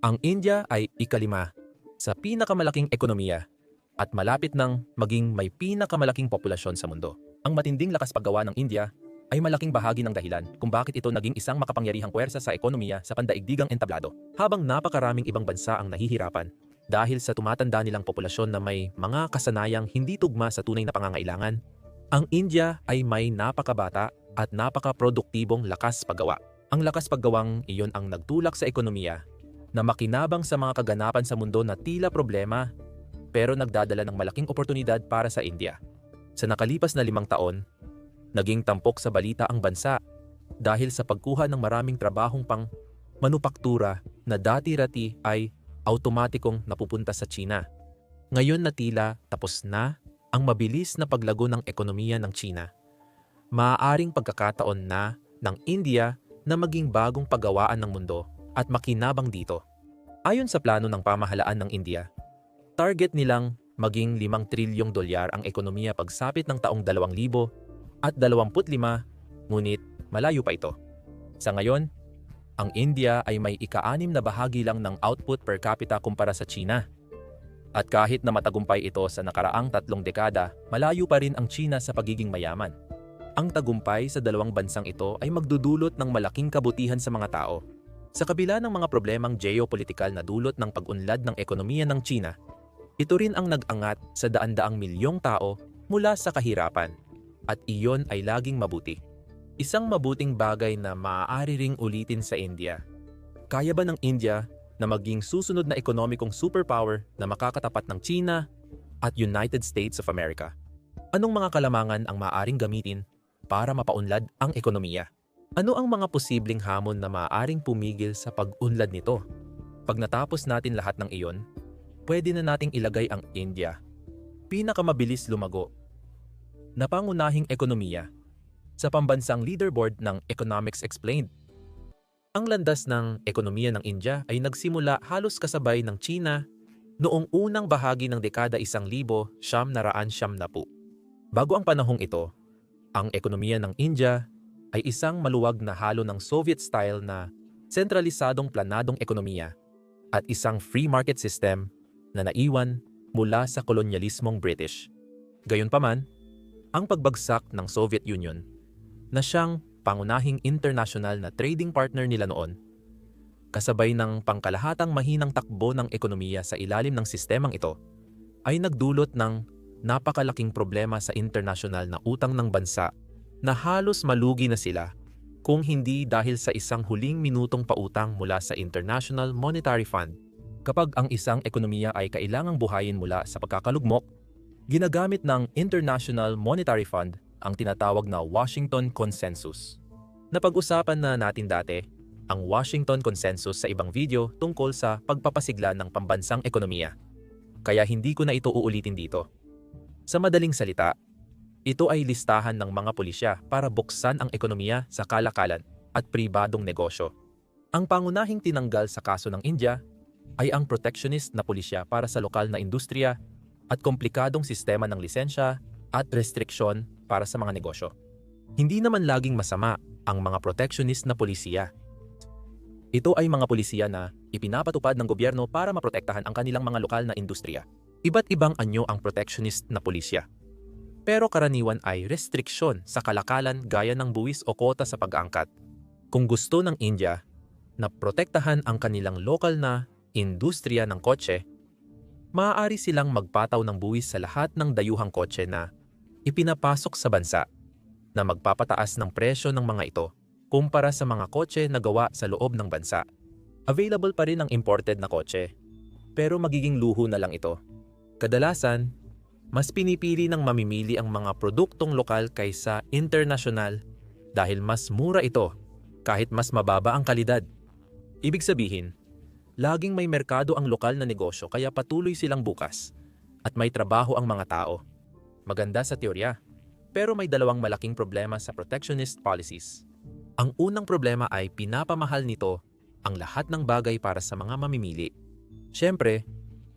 Ang India ay ikalima sa pinakamalaking ekonomiya at malapit nang maging may pinakamalaking populasyon sa mundo. Ang matinding lakas paggawa ng India ay malaking bahagi ng dahilan kung bakit ito naging isang makapangyarihang puwersa sa ekonomiya sa pandaigdigang entablado. Habang napakaraming ibang bansa ang nahihirapan dahil sa tumatanda nilang populasyon na may mga kasanayang hindi tugma sa tunay na pangangailangan, ang India ay may napakabata at napakaproduktibong lakas paggawa. Ang lakas paggawang iyon ang nagtulak sa ekonomiya na makinabang sa mga kaganapan sa mundo na tila problema pero nagdadala ng malaking oportunidad para sa India. Sa nakalipas na limang taon, naging tampok sa balita ang bansa dahil sa pagkuha ng maraming trabahong pang manupaktura na dati-rati ay automatikong napupunta sa China. Ngayon na tila tapos na ang mabilis na paglago ng ekonomiya ng China. Maaaring pagkakataon na ng India na maging bagong paggawaan ng mundo at makinabang dito. Ayon sa plano ng pamahalaan ng India, target nilang maging 5 trilyong dolyar ang ekonomiya pagsapit ng taong 2000 at 25, ngunit malayo pa ito. Sa ngayon, ang India ay may ika-anim na bahagi lang ng output per capita kumpara sa China. At kahit na matagumpay ito sa nakaraang tatlong dekada, malayo pa rin ang China sa pagiging mayaman. Ang tagumpay sa dalawang bansang ito ay magdudulot ng malaking kabutihan sa mga tao. Sa kabila ng mga problemang geopolitikal na dulot ng pag-unlad ng ekonomiya ng China, ito rin ang nag-angat sa daan-daang milyong tao mula sa kahirapan at iyon ay laging mabuti. Isang mabuting bagay na maaari ring ulitin sa India. Kaya ba ng India na maging susunod na ekonomikong superpower na makakatapat ng China at United States of America? Anong mga kalamangan ang maaaring gamitin para mapaunlad ang ekonomiya? Ano ang mga posibleng hamon na maaaring pumigil sa pag-unlad nito? Pag natapos natin lahat ng iyon, pwede na nating ilagay ang India. Pinakamabilis lumago na pangunahing ekonomiya sa pambansang leaderboard ng Economics Explained. Ang landas ng ekonomiya ng India ay nagsimula halos kasabay ng China noong unang bahagi ng dekada 1000 siyam naraan siyam na po. Bago ang panahong ito, ang ekonomiya ng India ay isang maluwag na halo ng Soviet-style na sentralisadong planadong ekonomiya at isang free market system na naiwan mula sa kolonyalismong British. Gayunpaman, ang pagbagsak ng Soviet Union na siyang pangunahing international na trading partner nila noon, kasabay ng pangkalahatang mahinang takbo ng ekonomiya sa ilalim ng sistemang ito, ay nagdulot ng napakalaking problema sa international na utang ng bansa na halos malugi na sila kung hindi dahil sa isang huling minutong pautang mula sa International Monetary Fund. Kapag ang isang ekonomiya ay kailangang buhayin mula sa pagkakalugmok, ginagamit ng International Monetary Fund ang tinatawag na Washington Consensus. Napag-usapan na natin dati ang Washington Consensus sa ibang video tungkol sa pagpapasigla ng pambansang ekonomiya. Kaya hindi ko na ito uulitin dito. Sa madaling salita, ito ay listahan ng mga pulisya para buksan ang ekonomiya sa kalakalan at pribadong negosyo. Ang pangunahing tinanggal sa kaso ng India ay ang protectionist na pulisya para sa lokal na industriya at komplikadong sistema ng lisensya at restriksyon para sa mga negosyo. Hindi naman laging masama ang mga protectionist na polisiya. Ito ay mga polisiya na ipinapatupad ng gobyerno para maprotektahan ang kanilang mga lokal na industriya. Iba't ibang anyo ang protectionist na pulisya pero karaniwan ay restriksyon sa kalakalan gaya ng buwis o kota sa pag-angkat. Kung gusto ng India na protektahan ang kanilang lokal na industriya ng kotse, maaari silang magpataw ng buwis sa lahat ng dayuhang kotse na ipinapasok sa bansa na magpapataas ng presyo ng mga ito kumpara sa mga kotse na gawa sa loob ng bansa. Available pa rin ang imported na kotse, pero magiging luho na lang ito. Kadalasan, mas pinipili ng mamimili ang mga produktong lokal kaysa internasyonal dahil mas mura ito kahit mas mababa ang kalidad. Ibig sabihin, laging may merkado ang lokal na negosyo kaya patuloy silang bukas at may trabaho ang mga tao. Maganda sa teorya, pero may dalawang malaking problema sa protectionist policies. Ang unang problema ay pinapamahal nito ang lahat ng bagay para sa mga mamimili. Siyempre,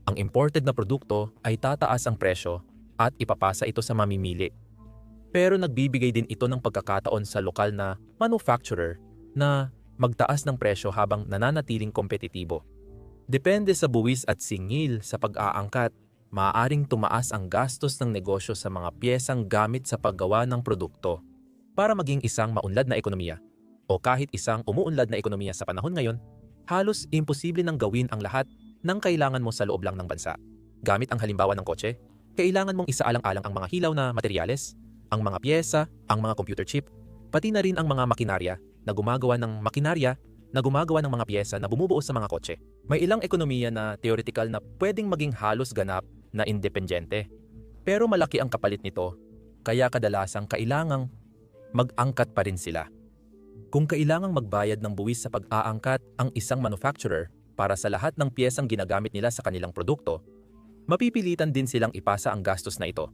ang imported na produkto ay tataas ang presyo at ipapasa ito sa mamimili. Pero nagbibigay din ito ng pagkakataon sa lokal na manufacturer na magtaas ng presyo habang nananatiling kompetitibo. Depende sa buwis at singil sa pag-aangkat, maaaring tumaas ang gastos ng negosyo sa mga piyesang gamit sa paggawa ng produkto. Para maging isang maunlad na ekonomiya, o kahit isang umuunlad na ekonomiya sa panahon ngayon, halos imposible nang gawin ang lahat ng kailangan mo sa loob lang ng bansa. Gamit ang halimbawa ng kotse, kailangan mong isaalang-alang ang mga hilaw na materyales, ang mga piyesa, ang mga computer chip, pati na rin ang mga makinarya na gumagawa ng makinarya na gumagawa ng mga piyesa na bumubuo sa mga kotse. May ilang ekonomiya na theoretical na pwedeng maging halos ganap na independyente. Pero malaki ang kapalit nito, kaya kadalasang kailangang mag-angkat pa rin sila. Kung kailangang magbayad ng buwis sa pag-aangkat ang isang manufacturer para sa lahat ng piyesang ginagamit nila sa kanilang produkto, mapipilitan din silang ipasa ang gastos na ito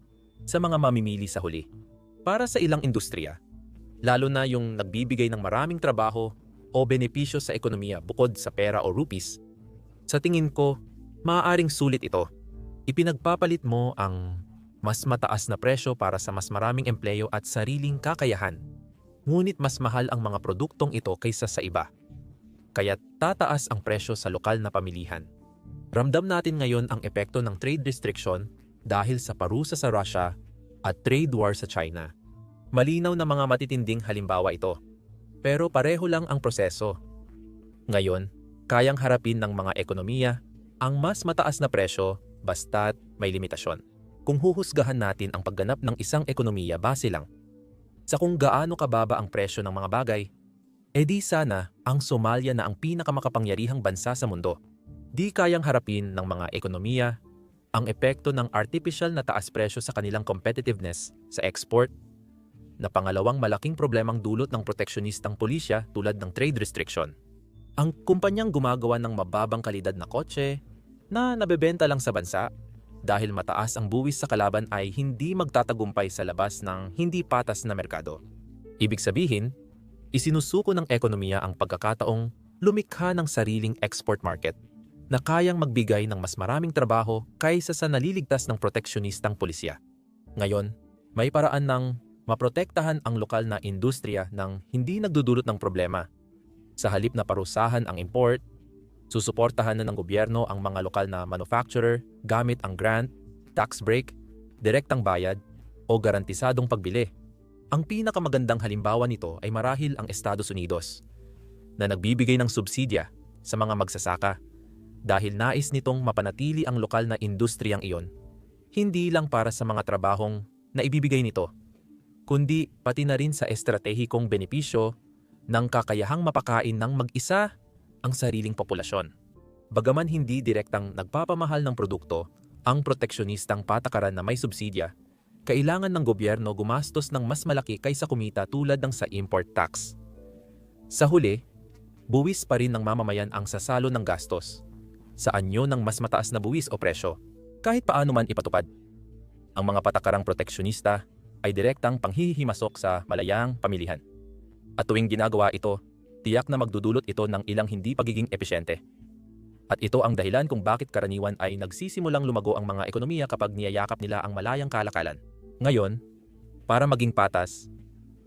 sa mga mamimili sa huli. Para sa ilang industriya, lalo na yung nagbibigay ng maraming trabaho o benepisyo sa ekonomiya bukod sa pera o rupees, sa tingin ko, maaaring sulit ito. Ipinagpapalit mo ang mas mataas na presyo para sa mas maraming empleyo at sariling kakayahan. Ngunit mas mahal ang mga produktong ito kaysa sa iba. Kaya tataas ang presyo sa lokal na pamilihan. Ramdam natin ngayon ang epekto ng trade restriction dahil sa parusa sa Russia at trade war sa China. Malinaw na mga matitinding halimbawa ito. Pero pareho lang ang proseso. Ngayon, kayang harapin ng mga ekonomiya ang mas mataas na presyo basta't may limitasyon. Kung huhusgahan natin ang pagganap ng isang ekonomiya base lang sa kung gaano kababa ang presyo ng mga bagay, edi sana ang Somalia na ang pinakamakapangyarihang bansa sa mundo. Di kayang harapin ng mga ekonomiya ang epekto ng artificial na taas presyo sa kanilang competitiveness sa export na pangalawang malaking problemang dulot ng proteksyonistang pulisya tulad ng trade restriction. Ang kumpanyang gumagawa ng mababang kalidad na kotse na nabebenta lang sa bansa dahil mataas ang buwis sa kalaban ay hindi magtatagumpay sa labas ng hindi patas na merkado. Ibig sabihin, isinusuko ng ekonomiya ang pagkakataong lumikha ng sariling export market na kayang magbigay ng mas maraming trabaho kaysa sa naliligtas ng proteksyonistang pulisya. Ngayon, may paraan ng maprotektahan ang lokal na industriya ng hindi nagdudulot ng problema. Sa halip na parusahan ang import, susuportahan na ng gobyerno ang mga lokal na manufacturer gamit ang grant, tax break, direktang bayad, o garantisadong pagbili. Ang pinakamagandang halimbawa nito ay marahil ang Estados Unidos na nagbibigay ng subsidya sa mga magsasaka dahil nais nitong mapanatili ang lokal na industriyang iyon, hindi lang para sa mga trabahong na ibibigay nito, kundi pati na rin sa estratehikong benepisyo ng kakayahang mapakain ng mag-isa ang sariling populasyon. Bagaman hindi direktang nagpapamahal ng produkto, ang proteksyonistang patakaran na may subsidya, kailangan ng gobyerno gumastos ng mas malaki kaysa kumita tulad ng sa import tax. Sa huli, buwis pa rin ng mamamayan ang sasalo ng gastos sa anyo ng mas mataas na buwis o presyo, kahit paano man ipatupad. Ang mga patakarang proteksyonista ay direktang panghihimasok sa malayang pamilihan. At tuwing ginagawa ito, tiyak na magdudulot ito ng ilang hindi pagiging epesyente. At ito ang dahilan kung bakit karaniwan ay nagsisimulang lumago ang mga ekonomiya kapag niyayakap nila ang malayang kalakalan. Ngayon, para maging patas,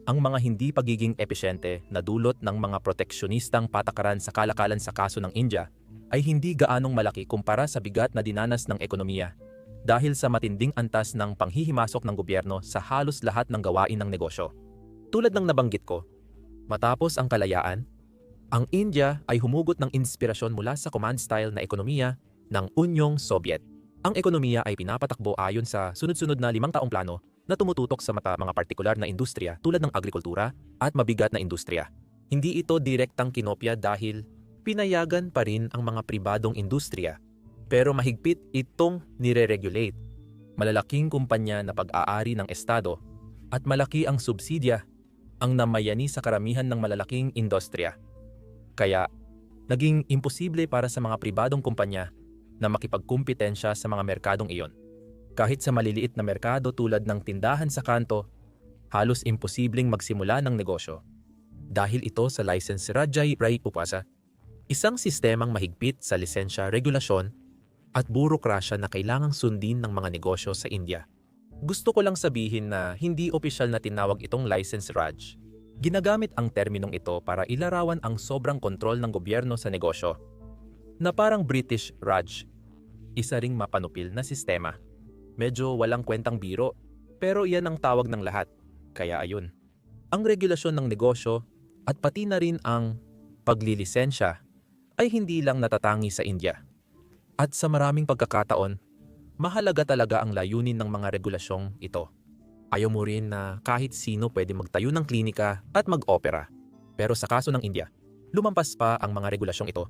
ang mga hindi pagiging epesyente na dulot ng mga proteksyonistang patakaran sa kalakalan sa kaso ng India ay hindi gaanong malaki kumpara sa bigat na dinanas ng ekonomiya dahil sa matinding antas ng panghihimasok ng gobyerno sa halos lahat ng gawain ng negosyo. Tulad ng nabanggit ko, matapos ang kalayaan, ang India ay humugot ng inspirasyon mula sa command style na ekonomiya ng Unyong Soviet. Ang ekonomiya ay pinapatakbo ayon sa sunod-sunod na limang taong plano na tumututok sa mata mga partikular na industriya tulad ng agrikultura at mabigat na industriya. Hindi ito direktang kinopya dahil pinayagan pa rin ang mga pribadong industriya pero mahigpit itong nire-regulate. Malalaking kumpanya na pag-aari ng Estado at malaki ang subsidya ang namayani sa karamihan ng malalaking industriya. Kaya, naging imposible para sa mga pribadong kumpanya na makipagkumpetensya sa mga merkadong iyon. Kahit sa maliliit na merkado tulad ng tindahan sa kanto, halos imposibleng magsimula ng negosyo. Dahil ito sa license Rajay Rai Upasa, isang sistemang mahigpit sa lisensya regulasyon at burokrasya na kailangang sundin ng mga negosyo sa India. Gusto ko lang sabihin na hindi opisyal na tinawag itong license Raj Ginagamit ang terminong ito para ilarawan ang sobrang kontrol ng gobyerno sa negosyo. na parang British Raj. Isa ring mapanupil na sistema. Medyo walang kwentang biro, pero iyan ang tawag ng lahat. Kaya ayun. Ang regulasyon ng negosyo at pati na rin ang paglilisensya ay hindi lang natatangi sa India. At sa maraming pagkakataon, mahalaga talaga ang layunin ng mga regulasyong ito. Ayaw mo rin na kahit sino pwede magtayo ng klinika at mag-opera. Pero sa kaso ng India, lumampas pa ang mga regulasyong ito.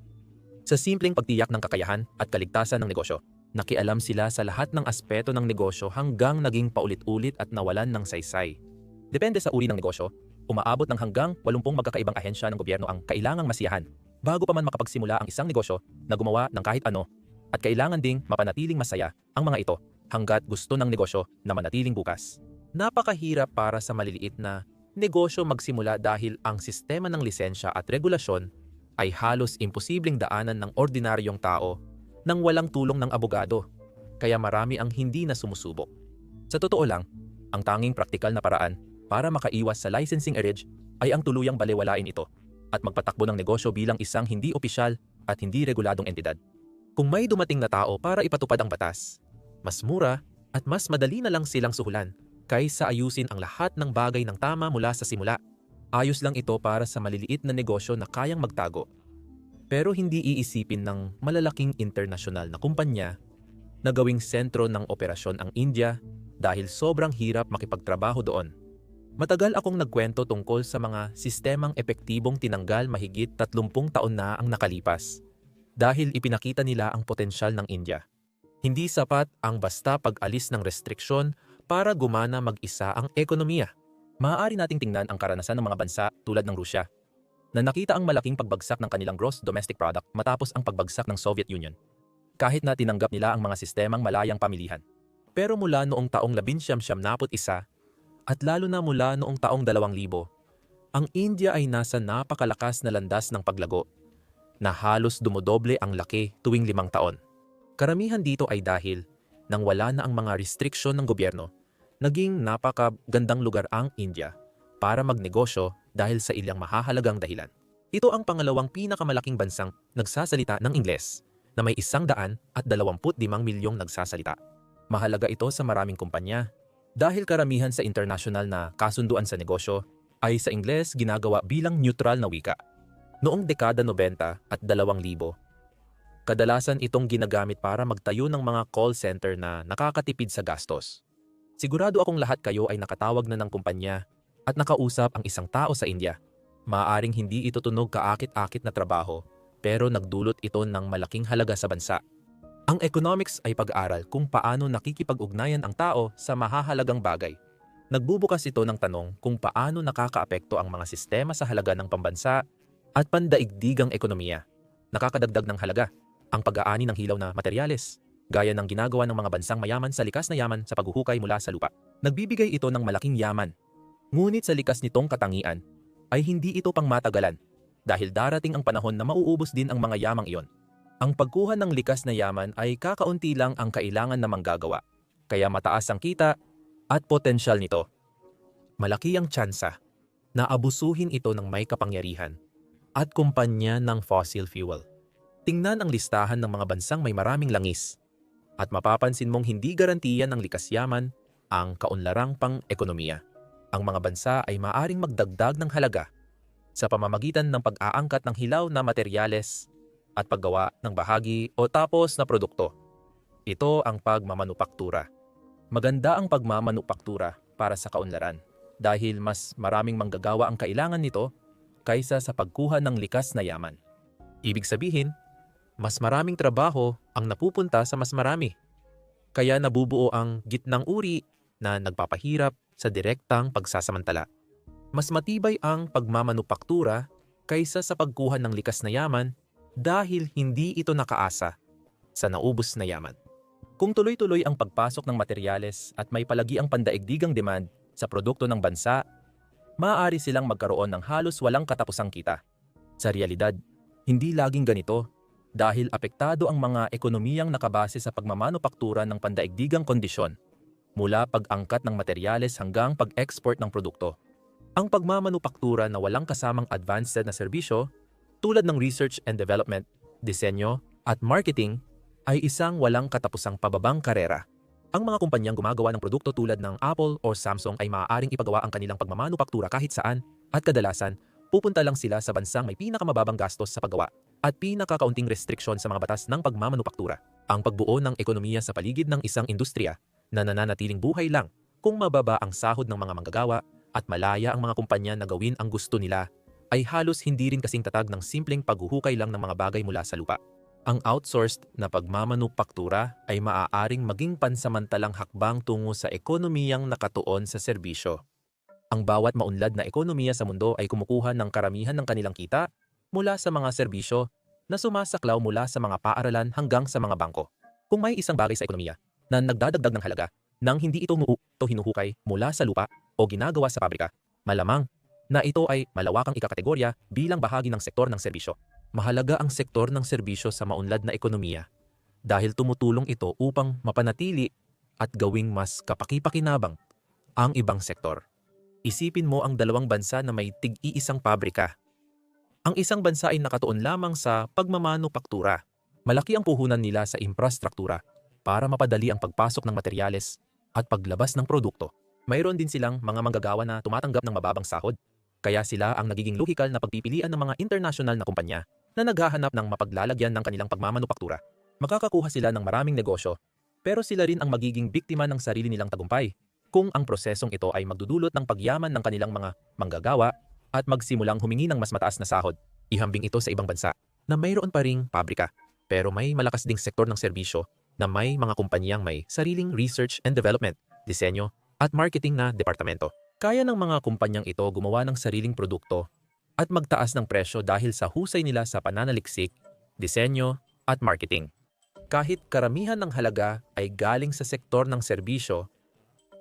Sa simpleng pagtiyak ng kakayahan at kaligtasan ng negosyo, nakialam sila sa lahat ng aspeto ng negosyo hanggang naging paulit-ulit at nawalan ng saysay. Depende sa uri ng negosyo, umaabot ng hanggang 80 magkakaibang ahensya ng gobyerno ang kailangang masiyahan bago pa man makapagsimula ang isang negosyo na gumawa ng kahit ano at kailangan ding mapanatiling masaya ang mga ito hanggat gusto ng negosyo na manatiling bukas. Napakahirap para sa maliliit na negosyo magsimula dahil ang sistema ng lisensya at regulasyon ay halos imposibleng daanan ng ordinaryong tao nang walang tulong ng abogado, kaya marami ang hindi na sumusubok. Sa totoo lang, ang tanging praktikal na paraan para makaiwas sa licensing errage ay ang tuluyang balewalain ito at magpatakbo ng negosyo bilang isang hindi opisyal at hindi reguladong entidad. Kung may dumating na tao para ipatupad ang batas, mas mura at mas madali na lang silang suhulan kaysa ayusin ang lahat ng bagay ng tama mula sa simula. Ayos lang ito para sa maliliit na negosyo na kayang magtago. Pero hindi iisipin ng malalaking internasyonal na kumpanya na gawing sentro ng operasyon ang India dahil sobrang hirap makipagtrabaho doon. Matagal akong nagkwento tungkol sa mga sistemang epektibong tinanggal mahigit 30 taon na ang nakalipas dahil ipinakita nila ang potensyal ng India. Hindi sapat ang basta pag-alis ng restriksyon para gumana mag-isa ang ekonomiya. Maaari nating tingnan ang karanasan ng mga bansa tulad ng Rusya na nakita ang malaking pagbagsak ng kanilang gross domestic product matapos ang pagbagsak ng Soviet Union. Kahit na tinanggap nila ang mga sistemang malayang pamilihan. Pero mula noong taong 1971 at lalo na mula noong taong 2000, ang India ay nasa napakalakas na landas ng paglago na halos dumodoble ang laki tuwing limang taon. Karamihan dito ay dahil nang wala na ang mga restriksyon ng gobyerno, naging napakagandang lugar ang India para magnegosyo dahil sa ilang mahahalagang dahilan. Ito ang pangalawang pinakamalaking bansang nagsasalita ng Ingles na may isang daan at 25 milyong nagsasalita. Mahalaga ito sa maraming kumpanya dahil karamihan sa international na kasunduan sa negosyo ay sa Ingles ginagawa bilang neutral na wika. Noong dekada 90 at 2000, kadalasan itong ginagamit para magtayo ng mga call center na nakakatipid sa gastos. Sigurado akong lahat kayo ay nakatawag na ng kumpanya at nakausap ang isang tao sa India. Maaaring hindi ito tunog kaakit-akit na trabaho, pero nagdulot ito ng malaking halaga sa bansa. Ang economics ay pag-aaral kung paano nakikipag-ugnayan ang tao sa mahahalagang bagay. Nagbubukas ito ng tanong kung paano nakakaapekto ang mga sistema sa halaga ng pambansa at pandaigdigang ekonomiya. Nakakadagdag ng halaga ang pag-aani ng hilaw na materyales, gaya ng ginagawa ng mga bansang mayaman sa likas na yaman sa paghuhukay mula sa lupa. Nagbibigay ito ng malaking yaman. Ngunit sa likas nitong katangian, ay hindi ito pang matagalan dahil darating ang panahon na mauubos din ang mga yamang iyon. Ang pagkuha ng likas na yaman ay kakaunti lang ang kailangan na manggagawa, kaya mataas ang kita at potensyal nito. Malaki ang tsansa na abusuhin ito ng may kapangyarihan at kumpanya ng fossil fuel. Tingnan ang listahan ng mga bansang may maraming langis at mapapansin mong hindi garantiya ng likas yaman ang kaunlarang pang-ekonomiya. Ang mga bansa ay maaring magdagdag ng halaga sa pamamagitan ng pag-aangkat ng hilaw na materyales at paggawa ng bahagi o tapos na produkto. Ito ang pagmamanupaktura. Maganda ang pagmamanupaktura para sa kaunlaran dahil mas maraming manggagawa ang kailangan nito kaysa sa pagkuha ng likas na yaman. Ibig sabihin, mas maraming trabaho ang napupunta sa mas marami. Kaya nabubuo ang gitnang uri na nagpapahirap sa direktang pagsasamantala. Mas matibay ang pagmamanupaktura kaysa sa pagkuha ng likas na yaman dahil hindi ito nakaasa sa naubos na yaman. Kung tuloy-tuloy ang pagpasok ng materyales at may palagi ang pandaigdigang demand sa produkto ng bansa, maaari silang magkaroon ng halos walang katapusang kita. Sa realidad, hindi laging ganito dahil apektado ang mga ekonomiyang nakabase sa pagmamanupaktura ng pandaigdigang kondisyon, mula pag-angkat ng materyales hanggang pag-export ng produkto. Ang pagmamanupaktura na walang kasamang advanced na serbisyo, tulad ng research and development, disenyo, at marketing ay isang walang katapusang pababang karera. Ang mga kumpanyang gumagawa ng produkto tulad ng Apple o Samsung ay maaaring ipagawa ang kanilang pagmamanupaktura kahit saan at kadalasan pupunta lang sila sa bansang may pinakamababang gastos sa paggawa at pinakakaunting restriksyon sa mga batas ng pagmamanupaktura. Ang pagbuo ng ekonomiya sa paligid ng isang industriya na nananatiling buhay lang kung mababa ang sahod ng mga manggagawa at malaya ang mga kumpanya na gawin ang gusto nila ay halos hindi rin kasing tatag ng simpleng paghuhukay lang ng mga bagay mula sa lupa. Ang outsourced na pagmamanupaktura ay maaaring maging pansamantalang hakbang tungo sa ekonomiyang nakatuon sa serbisyo. Ang bawat maunlad na ekonomiya sa mundo ay kumukuha ng karamihan ng kanilang kita mula sa mga serbisyo na sumasaklaw mula sa mga paaralan hanggang sa mga bangko. Kung may isang bagay sa ekonomiya na nagdadagdag ng halaga nang hindi ito muu to hinuhukay mula sa lupa o ginagawa sa pabrika, malamang na ito ay malawakang ikakategorya bilang bahagi ng sektor ng serbisyo. Mahalaga ang sektor ng serbisyo sa maunlad na ekonomiya dahil tumutulong ito upang mapanatili at gawing mas kapakipakinabang ang ibang sektor. Isipin mo ang dalawang bansa na may tig-iisang pabrika. Ang isang bansa ay nakatuon lamang sa pagmamanupaktura. Malaki ang puhunan nila sa infrastruktura para mapadali ang pagpasok ng materyales at paglabas ng produkto. Mayroon din silang mga manggagawa na tumatanggap ng mababang sahod. Kaya sila ang nagiging lohikal na pagpipilian ng mga international na kumpanya na naghahanap ng mapaglalagyan ng kanilang pagmamanupaktura. Makakakuha sila ng maraming negosyo, pero sila rin ang magiging biktima ng sarili nilang tagumpay kung ang prosesong ito ay magdudulot ng pagyaman ng kanilang mga manggagawa at magsimulang humingi ng mas mataas na sahod. Ihambing ito sa ibang bansa na mayroon pa ring pabrika, pero may malakas ding sektor ng serbisyo na may mga kumpanyang may sariling research and development, disenyo at marketing na departamento. Kaya ng mga kumpanyang ito gumawa ng sariling produkto at magtaas ng presyo dahil sa husay nila sa pananaliksik, disenyo at marketing. Kahit karamihan ng halaga ay galing sa sektor ng serbisyo,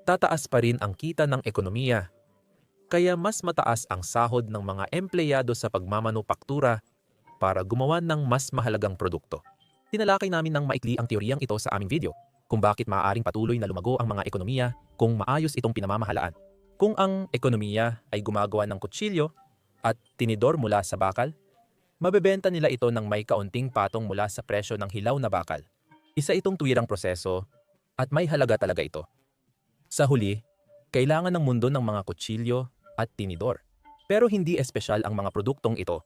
tataas pa rin ang kita ng ekonomiya. Kaya mas mataas ang sahod ng mga empleyado sa pagmamanupaktura para gumawa ng mas mahalagang produkto. Tinalakay namin ng maikli ang teoryang ito sa aming video kung bakit maaaring patuloy na lumago ang mga ekonomiya kung maayos itong pinamamahalaan. Kung ang ekonomiya ay gumagawa ng kutsilyo at tinidor mula sa bakal, mabebenta nila ito ng may kaunting patong mula sa presyo ng hilaw na bakal. Isa itong tuwirang proseso at may halaga talaga ito. Sa huli, kailangan ng mundo ng mga kutsilyo at tinidor. Pero hindi espesyal ang mga produktong ito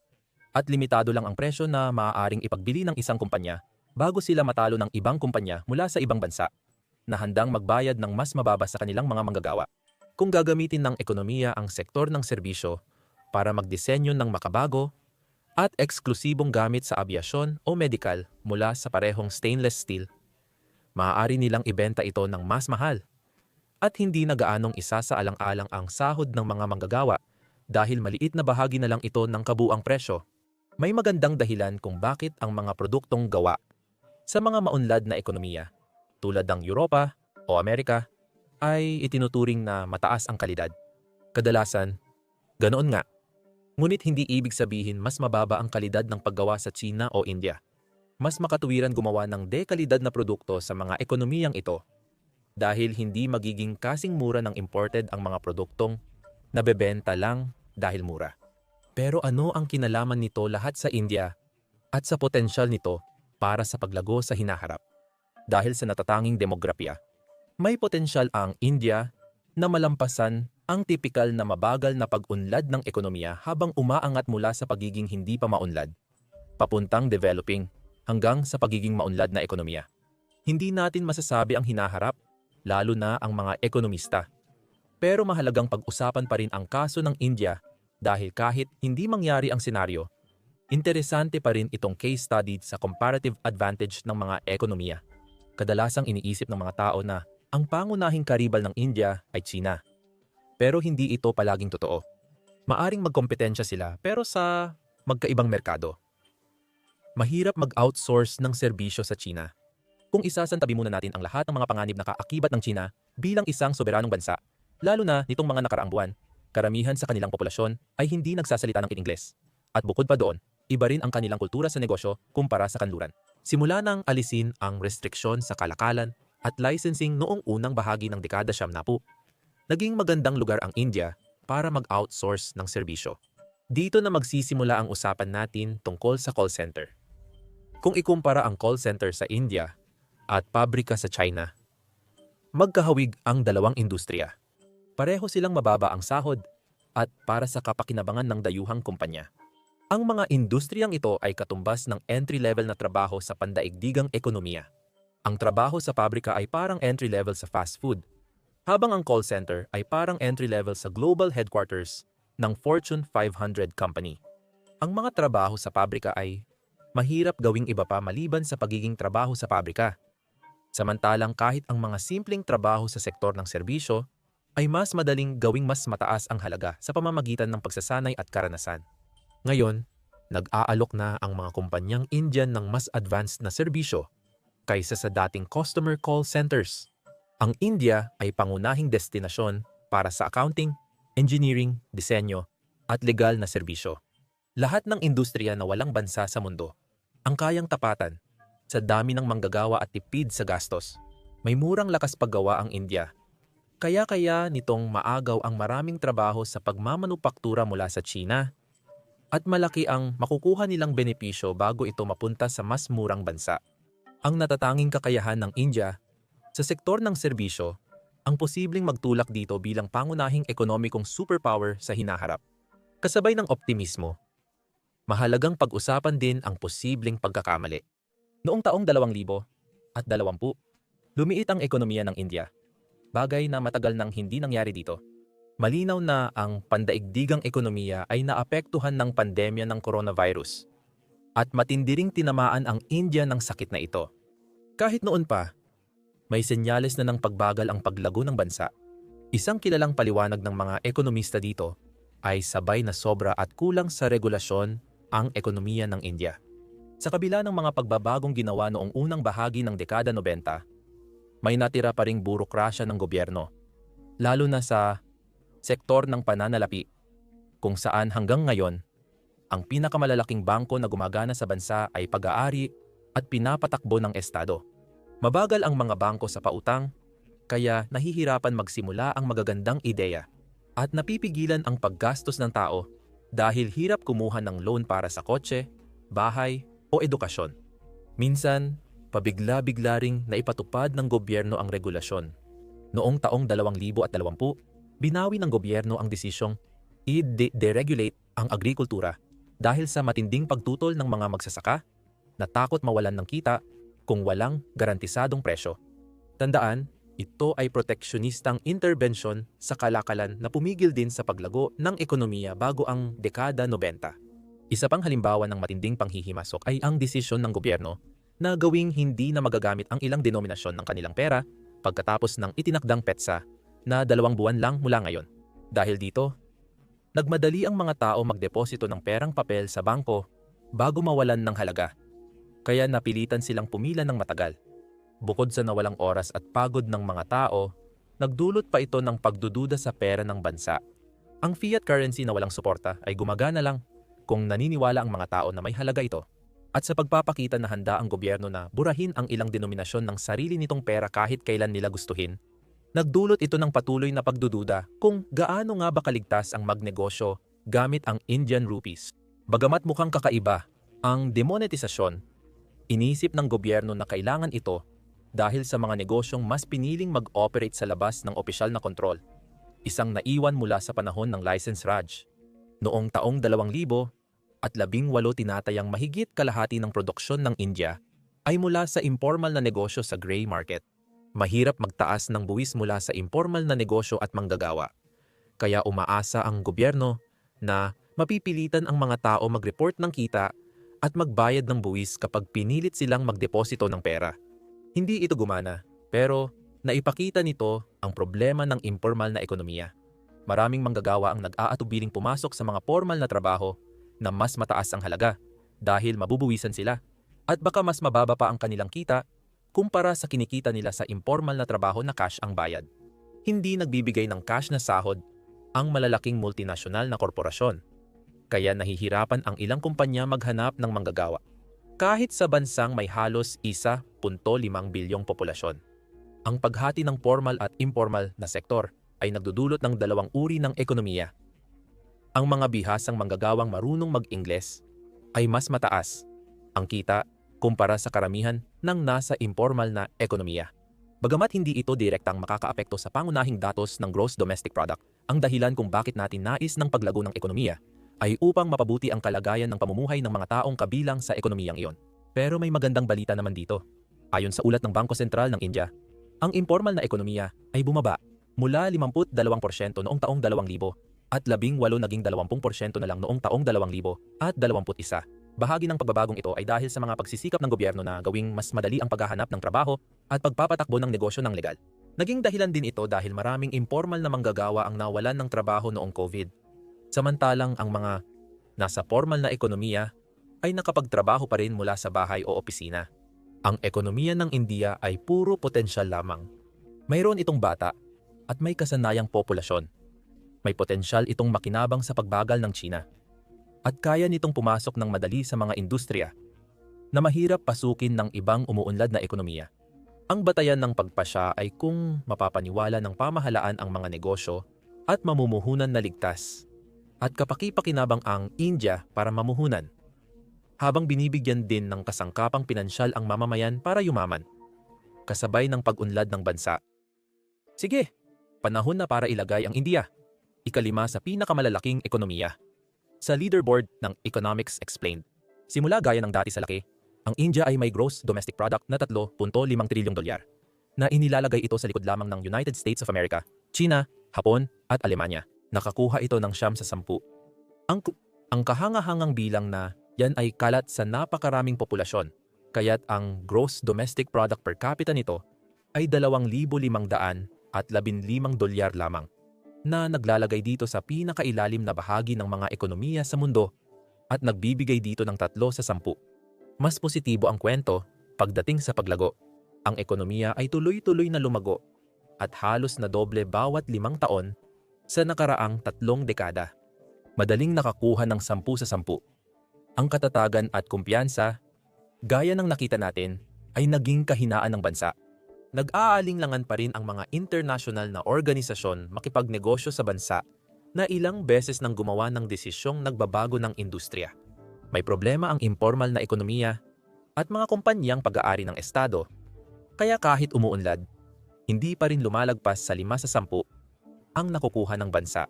at limitado lang ang presyo na maaaring ipagbili ng isang kumpanya bago sila matalo ng ibang kumpanya mula sa ibang bansa na handang magbayad ng mas mababa sa kanilang mga manggagawa. Kung gagamitin ng ekonomiya ang sektor ng serbisyo para magdisenyo ng makabago at eksklusibong gamit sa abyasyon o medical mula sa parehong stainless steel, maaari nilang ibenta ito ng mas mahal at hindi na gaanong isa sa alang-alang ang sahod ng mga manggagawa dahil maliit na bahagi na lang ito ng kabuang presyo. May magandang dahilan kung bakit ang mga produktong gawa sa mga maunlad na ekonomiya tulad ng Europa o Amerika ay itinuturing na mataas ang kalidad. Kadalasan, ganoon nga. Ngunit hindi ibig sabihin mas mababa ang kalidad ng paggawa sa China o India. Mas makatuwiran gumawa ng dekalidad na produkto sa mga ekonomiyang ito dahil hindi magiging kasing mura ng imported ang mga produktong nabebenta lang dahil mura. Pero ano ang kinalaman nito lahat sa India at sa potensyal nito para sa paglago sa hinaharap? Dahil sa natatanging demografiya, may potensyal ang India na malampasan ang tipikal na mabagal na pag-unlad ng ekonomiya habang umaangat mula sa pagiging hindi pa maunlad, papuntang developing hanggang sa pagiging maunlad na ekonomiya. Hindi natin masasabi ang hinaharap, lalo na ang mga ekonomista. Pero mahalagang pag-usapan pa rin ang kaso ng India dahil kahit hindi mangyari ang senaryo, interesante pa rin itong case study sa comparative advantage ng mga ekonomiya. Kadalasang iniisip ng mga tao na ang pangunahing karibal ng India ay China pero hindi ito palaging totoo. Maaring magkompetensya sila pero sa magkaibang merkado. Mahirap mag-outsource ng serbisyo sa China. Kung isasantabi muna natin ang lahat ng mga panganib na kaakibat ng China bilang isang soberanong bansa, lalo na nitong mga nakaraang buwan, karamihan sa kanilang populasyon ay hindi nagsasalita ng Ingles. At bukod pa doon, iba rin ang kanilang kultura sa negosyo kumpara sa kanluran. Simula nang alisin ang restriksyon sa kalakalan at licensing noong unang bahagi ng dekada siyam na po, naging magandang lugar ang India para mag-outsource ng serbisyo. Dito na magsisimula ang usapan natin tungkol sa call center. Kung ikumpara ang call center sa India at pabrika sa China, magkahawig ang dalawang industriya. Pareho silang mababa ang sahod at para sa kapakinabangan ng dayuhang kumpanya. Ang mga industriyang ito ay katumbas ng entry-level na trabaho sa pandaigdigang ekonomiya. Ang trabaho sa pabrika ay parang entry-level sa fast food, habang ang call center ay parang entry-level sa global headquarters ng Fortune 500 company. Ang mga trabaho sa pabrika ay mahirap gawing iba pa maliban sa pagiging trabaho sa pabrika. Samantalang kahit ang mga simpleng trabaho sa sektor ng serbisyo ay mas madaling gawing mas mataas ang halaga sa pamamagitan ng pagsasanay at karanasan. Ngayon, nag-aalok na ang mga kumpanyang Indian ng mas advanced na serbisyo kaysa sa dating customer call centers. Ang India ay pangunahing destinasyon para sa accounting, engineering, disenyo, at legal na serbisyo. Lahat ng industriya na walang bansa sa mundo ang kayang tapatan sa dami ng manggagawa at tipid sa gastos. May murang lakas paggawa ang India. Kaya-kaya nitong maagaw ang maraming trabaho sa pagmamanupaktura mula sa China at malaki ang makukuha nilang benepisyo bago ito mapunta sa mas murang bansa. Ang natatanging kakayahan ng India sa sektor ng serbisyo ang posibleng magtulak dito bilang pangunahing ekonomikong superpower sa hinaharap. Kasabay ng optimismo, mahalagang pag-usapan din ang posibleng pagkakamali. Noong taong 2000 at 20, lumiit ang ekonomiya ng India, bagay na matagal nang hindi nangyari dito. Malinaw na ang pandaigdigang ekonomiya ay naapektuhan ng pandemya ng coronavirus at matindiring tinamaan ang India ng sakit na ito. Kahit noon pa, may senyales na ng pagbagal ang paglago ng bansa. Isang kilalang paliwanag ng mga ekonomista dito ay sabay na sobra at kulang sa regulasyon ang ekonomiya ng India. Sa kabila ng mga pagbabagong ginawa noong unang bahagi ng dekada 90, may natira pa ring burokrasya ng gobyerno, lalo na sa sektor ng pananalapi, kung saan hanggang ngayon, ang pinakamalalaking bangko na gumagana sa bansa ay pag-aari at pinapatakbo ng Estado. Mabagal ang mga bangko sa pautang, kaya nahihirapan magsimula ang magagandang ideya at napipigilan ang paggastos ng tao dahil hirap kumuha ng loan para sa kotse, bahay o edukasyon. Minsan, pabigla-bigla ring naipatupad ng gobyerno ang regulasyon. Noong taong 2020, binawi ng gobyerno ang desisyong i-deregulate ang agrikultura dahil sa matinding pagtutol ng mga magsasaka na takot mawalan ng kita kung walang garantisadong presyo. Tandaan, ito ay proteksyonistang intervention sa kalakalan na pumigil din sa paglago ng ekonomiya bago ang dekada 90. Isa pang halimbawa ng matinding panghihimasok ay ang desisyon ng gobyerno na gawing hindi na magagamit ang ilang denominasyon ng kanilang pera pagkatapos ng itinakdang petsa na dalawang buwan lang mula ngayon. Dahil dito, nagmadali ang mga tao magdeposito ng perang papel sa bangko bago mawalan ng halaga. Kaya napilitan silang pumila ng matagal. Bukod sa nawalang oras at pagod ng mga tao, nagdulot pa ito ng pagdududa sa pera ng bansa. Ang fiat currency na walang suporta ay gumagana lang kung naniniwala ang mga tao na may halaga ito. At sa pagpapakita na handa ang gobyerno na burahin ang ilang denominasyon ng sarili nitong pera kahit kailan nila gustuhin, nagdulot ito ng patuloy na pagdududa kung gaano nga ba kaligtas ang magnegosyo gamit ang Indian rupees. Bagamat mukhang kakaiba, ang demonetisasyon, inisip ng gobyerno na kailangan ito dahil sa mga negosyong mas piniling mag-operate sa labas ng opisyal na kontrol, isang naiwan mula sa panahon ng license Raj. Noong taong 2000 at labing walo tinatayang mahigit kalahati ng produksyon ng India ay mula sa informal na negosyo sa gray market. Mahirap magtaas ng buwis mula sa informal na negosyo at manggagawa. Kaya umaasa ang gobyerno na mapipilitan ang mga tao mag-report ng kita at magbayad ng buwis kapag pinilit silang magdeposito ng pera. Hindi ito gumana, pero naipakita nito ang problema ng informal na ekonomiya. Maraming manggagawa ang nag-aatubiling pumasok sa mga formal na trabaho na mas mataas ang halaga dahil mabubuwisan sila at baka mas mababa pa ang kanilang kita kumpara sa kinikita nila sa informal na trabaho na cash ang bayad. Hindi nagbibigay ng cash na sahod ang malalaking multinasyonal na korporasyon. Kaya nahihirapan ang ilang kumpanya maghanap ng manggagawa. Kahit sa bansang may halos 1.5 bilyong populasyon. Ang paghati ng formal at informal na sektor ay nagdudulot ng dalawang uri ng ekonomiya ang mga bihasang manggagawang marunong mag-Ingles ay mas mataas ang kita kumpara sa karamihan ng nasa informal na ekonomiya. Bagamat hindi ito direktang makakaapekto sa pangunahing datos ng gross domestic product, ang dahilan kung bakit natin nais ng paglago ng ekonomiya ay upang mapabuti ang kalagayan ng pamumuhay ng mga taong kabilang sa ekonomiyang iyon. Pero may magandang balita naman dito. Ayon sa ulat ng Bangko Sentral ng India, ang informal na ekonomiya ay bumaba mula 52% noong taong 2000 at 18 naging 20% na lang noong taong 2021. Bahagi ng pagbabagong ito ay dahil sa mga pagsisikap ng gobyerno na gawing mas madali ang paghahanap ng trabaho at pagpapatakbo ng negosyo ng legal. Naging dahilan din ito dahil maraming informal na manggagawa ang nawalan ng trabaho noong COVID. Samantalang ang mga nasa formal na ekonomiya ay nakapagtrabaho pa rin mula sa bahay o opisina. Ang ekonomiya ng India ay puro potensyal lamang. Mayroon itong bata at may kasanayang populasyon. May potensyal itong makinabang sa pagbagal ng China. At kaya nitong pumasok ng madali sa mga industriya na mahirap pasukin ng ibang umuunlad na ekonomiya. Ang batayan ng pagpasya ay kung mapapaniwala ng pamahalaan ang mga negosyo at mamumuhunan na ligtas at kapaki-pakinabang ang India para mamuhunan habang binibigyan din ng kasangkapang pinansyal ang mamamayan para yumaman, kasabay ng pag-unlad ng bansa. Sige, panahon na para ilagay ang India, ikalima sa pinakamalalaking ekonomiya. Sa leaderboard ng Economics Explained, simula gaya ng dati sa laki, ang India ay may gross domestic product na 3.5 trilyong dolyar, na inilalagay ito sa likod lamang ng United States of America, China, Hapon at Alemanya. Nakakuha ito ng siyam sa sampu. Ang, ang kahangahangang bilang na yan ay kalat sa napakaraming populasyon, kaya't ang gross domestic product per capita nito ay 2,500 at 15 dolyar lamang na naglalagay dito sa pinakailalim na bahagi ng mga ekonomiya sa mundo at nagbibigay dito ng tatlo sa sampu. Mas positibo ang kwento pagdating sa paglago. Ang ekonomiya ay tuloy-tuloy na lumago at halos na doble bawat limang taon sa nakaraang tatlong dekada. Madaling nakakuha ng sampu sa sampu. Ang katatagan at kumpiyansa, gaya ng nakita natin, ay naging kahinaan ng bansa. Nag-aalinlangan pa rin ang mga international na organisasyon makipagnegosyo sa bansa na ilang beses nang gumawa ng desisyong nagbabago ng industriya. May problema ang informal na ekonomiya at mga kumpanyang pag-aari ng Estado, kaya kahit umuunlad, hindi pa rin lumalagpas sa lima sa sampu ang nakukuha ng bansa.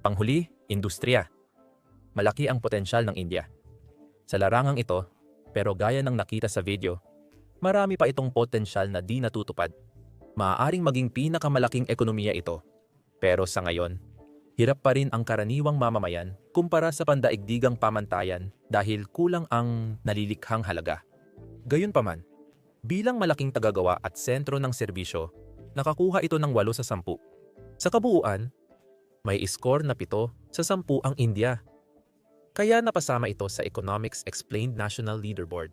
Panghuli, industriya. Malaki ang potensyal ng India. Sa larangang ito, pero gaya ng nakita sa video, marami pa itong potensyal na di natutupad. Maaaring maging pinakamalaking ekonomiya ito. Pero sa ngayon, hirap pa rin ang karaniwang mamamayan kumpara sa pandaigdigang pamantayan dahil kulang ang nalilikhang halaga. Gayunpaman, bilang malaking tagagawa at sentro ng serbisyo, nakakuha ito ng 8 sa 10. Sa kabuuan, may score na 7 sa 10 ang India. Kaya napasama ito sa Economics Explained National Leaderboard.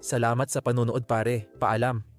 Salamat sa panonood pare. Paalam.